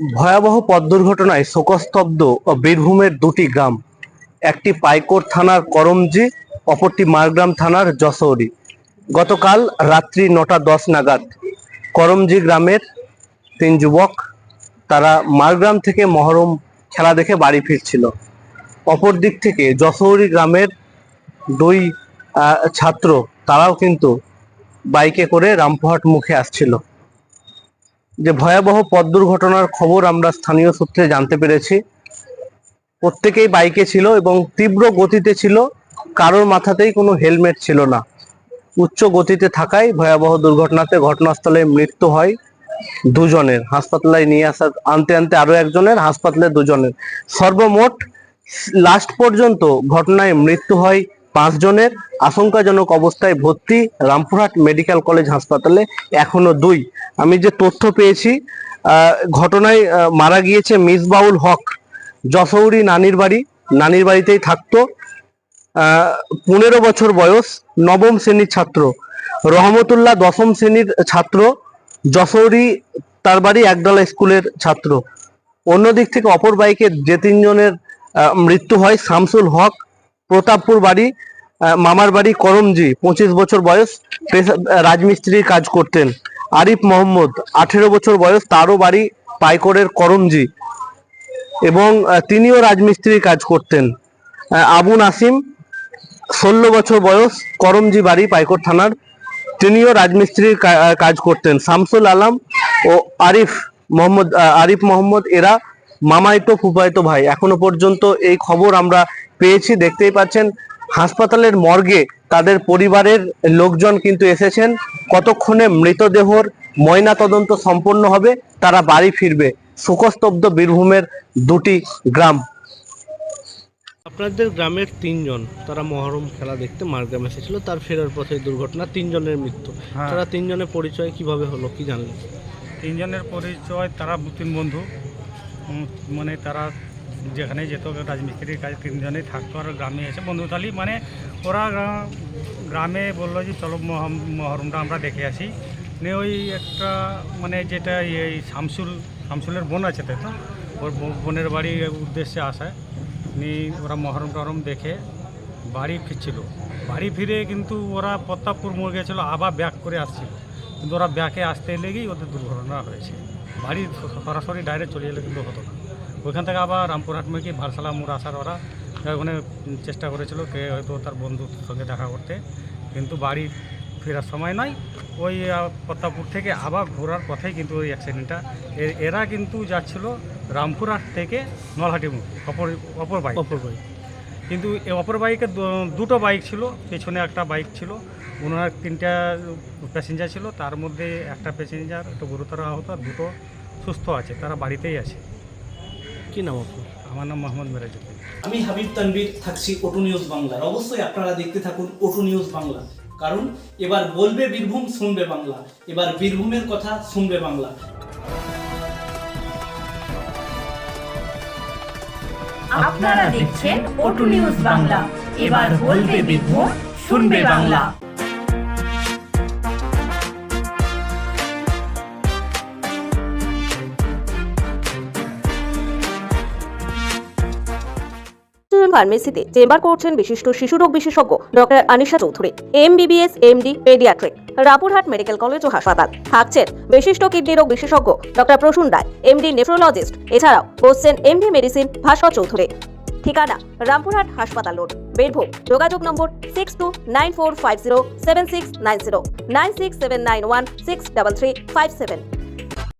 ভয়াবহ পথ দুর্ঘটনায় শোকস্তব্ধ বীরভূমের দুটি গ্রাম, একটি পাইকোট থানার করমজি, অপরটি মারগ্রাম থানার যশোরী। গতকাল রাত্রি নটা দশ নাগাদ করমজি গ্রামের তিন যুবক তারা মারগ্রাম থেকে মহরম খেলা দেখে বাড়ি ফিরছিল। অপর দিক থেকে যশোরী গ্রামের দুই ছাত্র তারাও কিন্তু বাইকে করে রামপুরহাট মুখে আসছিল। যে ভয়াবহ পথ দুর্ঘটনার খবর আমরা স্থানীয় সূত্রে জানতে পেরেছি। প্রত্যেকেই বাইকে ছিল এবং তীব্র গতিতে ছিল, কারোর মাথাতেই কোনো হেলমেট ছিল না। উচ্চ গতিতে থাকায় ভয়াবহ দুর্ঘটনাতে ঘটনাস্থলে মৃত্যু হয় দুজনের। হাসপাতালে নিয়ে আসা, আনতে আনতে আরও একজনের, হাসপাতালে দুজনের। সর্বমোট, লাস্ট পর্যন্ত ঘটনায় মৃত্যু হয় পাঁচজনের আশঙ্কাজনক অবস্থায় ভর্তি রামপুরহাট মেডিকেল কলেজ হাসপাতালে, এখনও দুই। আমি যে তথ্য পেয়েছি ঘটনায় মারা গিয়েছে মিসবাউল হক যশৌরি নানির বাড়ি, নানির বাড়িতেই থাকতো। পনেরো বছর বয়স, নবম শ্রেণির ছাত্র। রহমতুল্লাহ দশম শ্রেণির ছাত্র যশৌরি তার বাড়ি একডালা স্কুলের ছাত্র। অন্য দিক থেকে অপর বাইকে যে তিনজনের মৃত্যু হয়, শামসুল হক প্রতাপপুর বাড়ি মামার বাড়ি করমজি, পঁচিশ বছর বয়স রাজমিস্ত্রির কাজ করতেন। আরিফ মোহাম্মদ, আঠেরো বছর বয়স, তারও বাড়ি পাইকরের করমজি। এবং তিনিও রাজমিস্ত্রির কাজ করতেন। আবু নাসিম, ষোলো বছর বয়স, করমজি বাড়ি, পাইকর থানার। তিনিও রাজমিস্ত্রির কাজ করতেন। শামসুল আলম ও আরিফ মোহাম্মদ আরিফ মোহাম্মদ, এরা মামাইতো, ফুফাইতো ভাই। এখনও পর্যন্ত এই খবর আমরা পেয়েছি দেখতেই পাচ্ছেন। হাসপাতালের মর্গে তাদের পরিবারের লোকজন কিন্তু এসেছেন। কতক্ষণে মৃতদেহর ময়না তদন্ত সম্পন্ন হবে তারা বাড়ি ফিরবে। শোকস্তব্ধ বীরভূমের দুটি গ্রাম। আপনাদের গ্রামের তিনজন তারা মহরম খেলা দেখতে মারগ্রাম এসেছিল তার ফেরার পথে দুর্ঘটনা তিনজনের মৃত্যু। হ্যাঁ। তারা তিনজনের পরিচয় কীভাবে হলো কি জানলেন? তিনজনের পরিচয় তারা তিন বন্ধু। মানে তারা যেখানে যেত রাজমিস্ত্রির কাজ, তিনজনেই থাকতো আর গ্রামে এসে। বন্ধুতালি মানে ওরা গ্রামে বলল যে, চলো মহরমটা আমরা দেখে আসি। নিয়ে ওই একটা মানে যেটা এই শামসুল, শামসুলের বোন আছে তাই তো? ওর বোনের বাড়ির উদ্দেশ্যে আসায় নিয়ে ওরা মহরম টহরম দেখে বাড়ি ফিরছিল। বাড়ি ফিরে কিন্তু ওরা প্রতাপপুর মোড় গেছিল আবার ব্যাক করে আসছিল। কিন্তু ওরা ব্যাকে আসতে লেগেই ওদের দুর্ঘটনা হয়েছে। বাড়ি সরাসরি ডাইরেক্ট চলে এলে কিন্তু হতো না। ওইখান থেকে আবার রামপুরহাট মেয়ে ভারসালা মোড় আসার ওরা ওখানে চেষ্টা করেছিল কে হয়তো তার বন্ধুর সঙ্গে দেখা করতে। কিন্তু বাড়ি ফেরার সময় নয় ওই প্রতাপপুর থেকে আবার ঘোরার পথেই কিন্তু ওই অ্যাক্সিডেন্টটা এরা কিন্তু যাচ্ছিল রামপুরহাট থেকে নলহাটি মুখ অপর অপর বাইক অপর ভাই কিন্তু এই অপর বাইকে দুটো বাইক ছিল পেছনে একটা বাইক ছিল ওনার তিনটা প্যাসেঞ্জার ছিল তার মধ্যে একটা প্যাসেঞ্জার একটু গুরুতর আহত আর দুটো সুস্থ আছে তারা বাড়িতেই আছে। কি নাম আপনার? আমার নাম মোহাম্মদ মেরাজুদ্দিন আমি হাবিব তানভীর থাকছি ওটু নিউজ বাংলার অবশ্যই আপনারা দেখতে থাকুন ওটু নিউজ বাংলা। কারণ এবার বলবে বীরভূম শুনবে বাংলা। এবার বীরভূমের কথা শুনবে বাংলা। আপনারা দেখছেন ওটু নিউজ বাংলা। এবার বলবে বীরভূম শুনবে বাংলা। ফার্মেসিতে চেম্বার করছেন বিশিষ্ট শিশুরোগ বিশেষজ্ঞ doctor Anisha Chowdhury, MBBS, MD, paediatric Rampurhat medical college ও হাসপাতাল। থাকছেন বিশিষ্ট কিডনি রোগ বিশেষজ্ঞ doctor Prasun Roy, MD nephrologist, এছাড়াও বসছেন এমডি মেডিসিন ভাস্কর চৌধুরী। ঠিকানা রামপুরহাট হাসপাতাল রোড, বীরভূম। যোগাযোগ নম্বর six two nine four five zero seven six nine zero nine six seven nine one six double three five seven